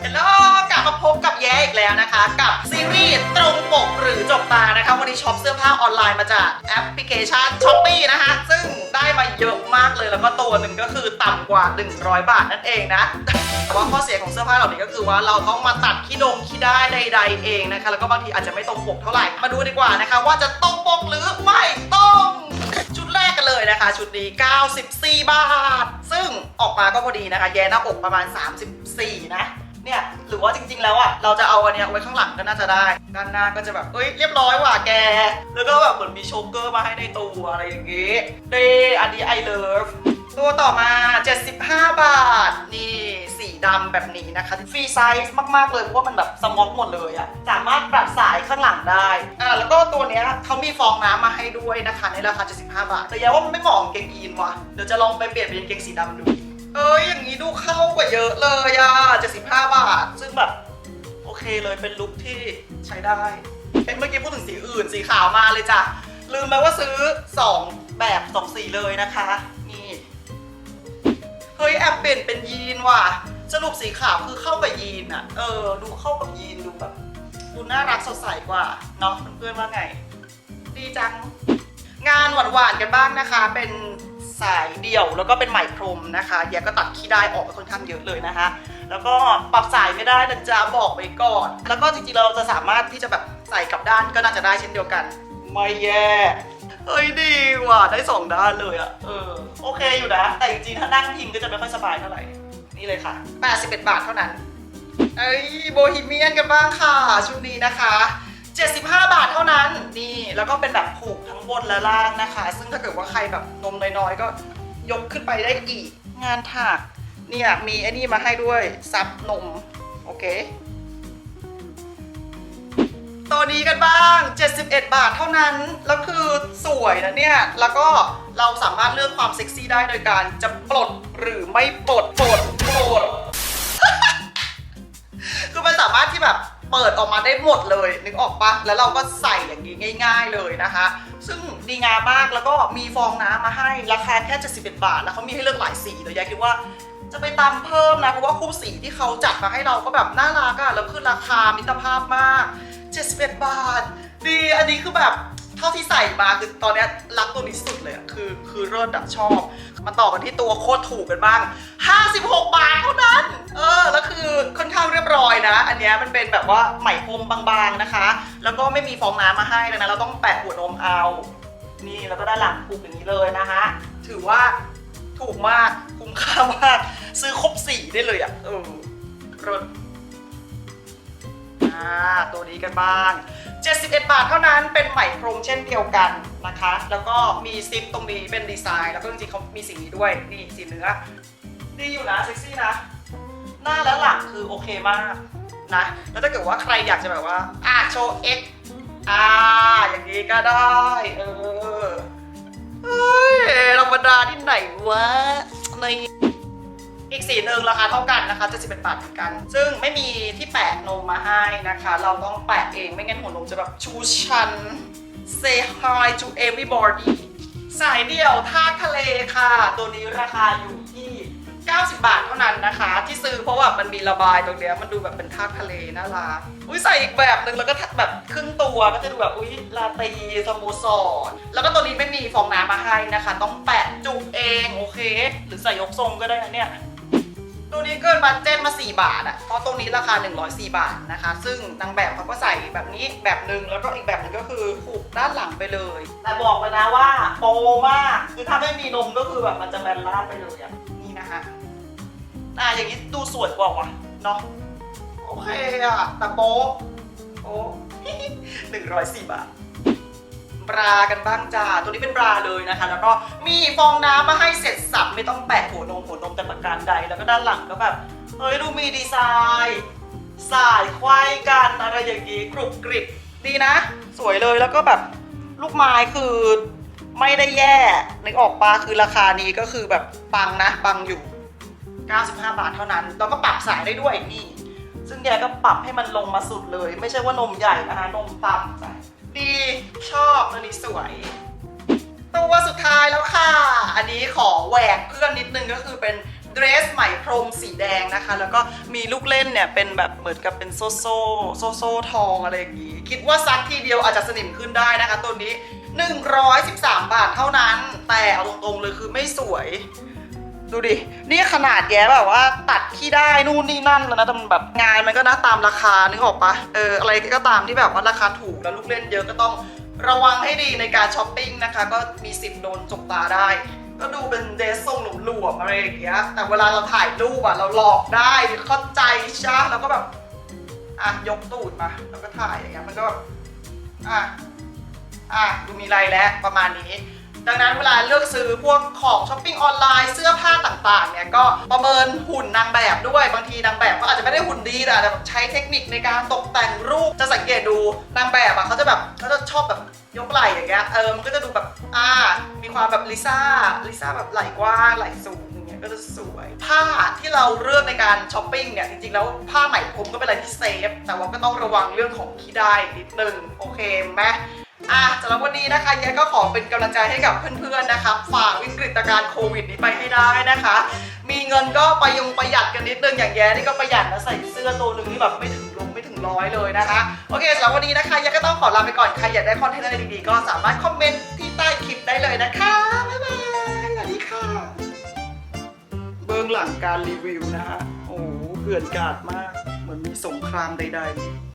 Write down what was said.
เฮลโลกลับมาพบกับแย้อีกแล้วนะคะ กับซีรีส์ตรงปกหรือจบตานะคะ วันนี้ช็อปเสื้อผ้าออนไลน์มาจากแอปพลิเคชันช้อปปี้นะคะ ซึ่งได้มาเยอะมากเลยแล้วก็ตัวหนึ่งก็คือต่ำกว่า 100 บาทนั่นเองนะ แต่ว่าข้อเสียของเสื้อผ้าเหล่านี้ก็คือว่าเราต้องมาตัดขี้ดงขี้ได้ใด ๆ เองนะคะ แล้วก็บางทีอาจจะไม่ตรงปกเท่าไหร่มาดูดีกว่านะคะ ว่าจะตรงปกหรือไม่ตรงชุดแรกกันเลยนะคะ ชุดนี้ 94 บาท ซึ่งออกมาก็พอดีนะคะ แย่หน้าอกประมาณ 34 นะ เนี่ยหรือว่าจริง ๆ แล้วอะเราจะเอาอันเนี้ยไว้ข้างหลังก็น่าจะได้ ด้านหน้าก็จะแบบเอ้ยเรียบร้อยว่ะแก แล้วก็แบบเหมือนมีโชกเกอร์มาให้ในตัวอะไรอย่างงี้เด้อันนี้ I love ตัวต่อมา 75 บาท นี่สีดำแบบนี้นะคะ ฟรีไซส์มาก ๆ เลย เพราะว่ามันแบบสมอกหมดเลยอะสามารถปรับสายข้างหลังได้ อ่า แล้วก็ตัวเนี้ยเขามีฟองน้ำมาให้ด้วยนะคะ ในราคา 75 บาท แต่ยังว่ามันไม่เหมาะกับเกงยีนว่ะ เดี๋ยวจะลองไปเปลี่ยนเป็นเกงสีดำดู เอ้ยอย่างนี้ดูเข้ากว่าเยอะเลยอะ75 บาท ซึ่งแบบ โอเคเลยเป็นลุคที่ใช้ได้เอ้ยเมื่อกี้พูดถึงสีอื่นสีขาวมาเลยจ้ะ ลืมไปว่าซื้อ 2 แบบ 2 สีเลยนะคะ นี่ เฮ้ยแอบเปลี่ยนเป็นยีนว่ะสรุปสีขาวคือเข้ากับยีนอะเออ ดูเข้ากับยีนดูแบบ ดูน่ารักสดใสกว่า เนาะเพื่อนๆว่าไง ดีจัง งานหวานๆกันบ้างนะคะ เป็น สายเดี่ยวแล้วก็เป็นไหมพรมนะคะแยกก็ตัดขี้ได้ออกไปค่อนข้างเยอะเลยนะคะ แล้วก็ปรับสายไม่ได้นะจ๊ะบอกไว้ก่อน แล้วก็จริงๆเราจะสามารถที่จะแบบใส่กลับด้านก็น่าจะได้เช่นเดียวกัน ไม่แย่เฮ้ยดีว่ะได้สองด้านเลยอะเออโอเคอยู่นะ แต่จริงๆถ้านั่งพิงก็จะไม่ค่อยสบายเท่าไหร่ นี่เลยค่ะ 81 บาทเท่านั้น เอ้ยโบฮีเมียนกันบ้างค่ะชุดนี้นะคะ 75 บาทเท่านั้นนี่ แล้วก็เป็นแบบผูกทั้งบนและล่างนะคะ ซึ่งถ้าเกิดว่าใครแบบนมน้อยๆ ก็ยกขึ้นไปได้อีก งานถักเนี่ยมีไอ้นี่มาให้ด้วยซับนม โอเค ตัวนี้กันบ้าง 71 บาทเท่านั้น แล้วคือสวยนะเนี่ย แล้วก็เราสามารถเลือกความเซ็กซี่ได้โดยการจะปลดหรือไม่ปลดปลดปลดคือมันสามารถที่แบบ เปิดออกมาได้หมดเลย นึกออกปะแล้วเราก็ใส่อย่างนี้ง่าย ๆเลยนะคะ ซึ่งดีงามมากแล้วก็มีฟองน้ำมาให้ราคาแค่71บาท แล้วเขามีให้เลือกหลายสีเดี๋ยวยายคิดว่าจะไปตามเพิ่มนะเพราะว่าคู่สีที่เขาจัดมาให้เราก็แบบน่ารักอะแล้วคือราคามิตรภาพมาก 71 บาท ดีอันนี้คือแบบ เท่าที่ใส่มาคือตอนเนี้ยรักตัวนี้สุดเลยอะคือคือเลิศอะชอบ มาต่อกันที่ตัวโคตรถูกกันบ้าง 56 บาทเท่านั้น เออ แล้วคือค่อนข้างเรียบร้อยนะ อันเนี้ยมันเป็นแบบว่าไหมพรมบางๆนะคะ แล้วก็ไม่มีฟองน้ำมาให้เลยนะ เราต้องแปะหัวนมเอา นี่แล้วก็ด้านหลังผูกอย่างนี้เลยนะคะ ถือว่าถูกมาก คุ้มค่ามาก ซื้อครบสีได้เลยอะเออรถอ่าตัวนี้กันบ้าง 71 บาทเท่านั้นเป็นไหมพรมเช่นเดียวกันนะคะ แล้วก็มีซิปตรงนี้เป็นดีไซน์ แล้วก็จริงๆเขามีสีนี้ด้วย นี่สีเนื้อ ดีอยู่นะเซ็กซี่นะ หน้าและหลังคือโอเคมากนะ แล้วถ้าเกิดว่าใครอยากจะแบบว่า อะโชว์ X อ่าอย่างนี้ก็ได้ เออ เฮ้ยธรรมดาที่ไหนวะใน อีกสีหนึ่งราคาเท่ากันนะคะจะ11บาทเหมือนกัน ซึ่งไม่มีที่แปะนมมาให้นะคะ เราต้องแปะเองไม่งั้นหัวนมจะแบบชูชัน say hi to everybody สายเดี่ยวท่าทะเลค่ะ ตัวนี้ราคาอยู่ที่ 90 บาทเท่านั้นนะคะ ที่ซื้อเพราะว่ามันมีระบายตรงเนี้ยมันดูแบบเป็นท่าทะเลน่ารักอุ้ยใส่อีกแบบหนึ่งแล้วก็แบบครึ่งตัวก็จะดูแบบอุ้ยลาตรีสโมสรแล้วก็ตัวนี้ไม่มีฟองน้ำมาให้นะคะ ต้องแปะจุกเองโอเค หรือใส่ยกทรงก็ได้นะเนี่ย ตัวนี้เกินบัตเจ็ตมา 4 บาทอะเพราะตรงนี้ราคา 104 บาทนะคะ ซึ่งนางแบบเขาก็ใส่แบบนี้แบบหนึ่งแล้วก็อีกแบบหนึ่งก็คือผูกด้านหลังไปเลย แต่บอกเลยนะว่าโปมาก คือถ้าไม่มีนมก็คือแบบมันจะแบนล่าดไปเลยอะนี่นะคะอะอย่างนี้ดูสวยกว่าวะเนาะ โอเคอะแต่โป๊โป๊ะหนึ่งร้อยสี่บาท บรากันบ้างจ้า ตัวนี้เป็นบราเลยนะคะ แล้วก็มีฟองน้ำมาให้เสร็จสับไม่ต้องแปะหัวนมหัวนมแต่ประการใด แล้วก็ด้านหลังก็แบบเฮ้ยดูมีดีไซน์สายควายกันอะไรอย่างงี้กรุบกริบดีนะ สวยเลยแล้วก็แบบลูกไม้คือไม่ได้แย่นึกออกปะคือราคานี้ก็คือแบบปังนะปังอยู่ 95 บาทเท่านั้น แล้วก็ปรับสายได้ด้วยนี่ ซึ่งแกก็ปรับให้มันลงมาสุดเลย ไม่ใช่ว่านมใหญ่นะคะนมต่ำจ้ะ ดีชอบตัวนี้สวย ตัวสุดท้ายแล้วค่ะ อันนี้ขอแหวกเพื่อนนิดนึงก็คือเป็นเดรสไหมพรมสีแดงนะคะ แล้วก็มีลูกเล่นเนี่ย เป็นแบบเหมือนกับเป็นโซโซโซโซทองอะไรอย่างงี้ คิดว่าซักทีเดียวอาจจะสนิมขึ้นได้นะคะ ตัวนี้ 113 บาทเท่านั้น แต่เอาตรงๆเลยคือไม่สวย ดูดิ นี่ขนาดแย้แบบว่าตัดขี้ได้นู่นนี่นั่นแล้วนะแต่มันแบบงานมันก็นะตามราคานึกออกปะเอออะไรก็ตามที่แบบว่าราคาถูกแล้วลูกเล่นเยอะก็ต้องระวังให้ดีในการช้อปปิ้งนะคะ ก็มีสิทธิ์โดนจกตาได้ ก็ดูเป็นเดรสทรงหลวมๆอะไรอย่างเงี้ย แต่เวลาเราถ่ายรูปอะเราหลอกได้เข้าใจใช่แล้วก็แบบอะยกตูดมาแล้วก็ถ่ายอย่างเงี้ยมันก็แบบอะอะดูมีไรแล้วประมาณนี้ ดังนั้นเวลาเลือกซื้อพวกของช้อปปิ้งออนไลน์เสื้อผ้าต่างๆเนี่ยก็ประเมินหุ่นนางแบบด้วยบางทีนางแบบก็อาจจะไม่ได้หุ่นดีแต่แบบใช้เทคนิคในการตกแต่งรูปจะสังเกตดูนางแบบอะเขาจะแบบเขาจะชอบแบบยกไหล่อย่างเงี้ยเออมันก็จะดูแบบอ่ามีความแบบลิซ่าลิซ่าแบบไหล่กว้างไหล่สูงอย่างเงี้ยก็จะสวยผ้าที่เราเลือกในการช้อปปิ้งเนี่ยจริงๆแล้วผ้าไหมพรมก็เป็นอะไรที่เซฟแต่ว่าก็ต้องระวังเรื่องของขี้ได้นิดนึงโอเคไหม อะสำหรับวันนี้นะคะแย้ก็ขอเป็นกำลังใจให้กับเพื่อนๆนะคะฝ่าวิกฤตการณ์โควิดนี้ไปให้ได้นะคะ มีเงินก็ประยงประหยัดกันนิดนึงอย่างแย้นี่ก็ประหยัดนะใส่เสื้อตัวหนึ่งนี่แบบไม่ถึงลงไม่ถึงร้อยเลยนะคะโอเคสำหรับวันนี้นะคะแย้ก็ต้องขอลาไปก่อนใครอยากได้คอนเทนต์อะไรดีๆก็สามารถคอมเมนต์ที่ใต้คลิปได้เลยนะคะบ๊ายบายสวัสดีค่ะ เบื้องหลังการรีวิวนะคะโอ้โหเขื่อนกาดมากเหมือนมีสงครามใด ๆ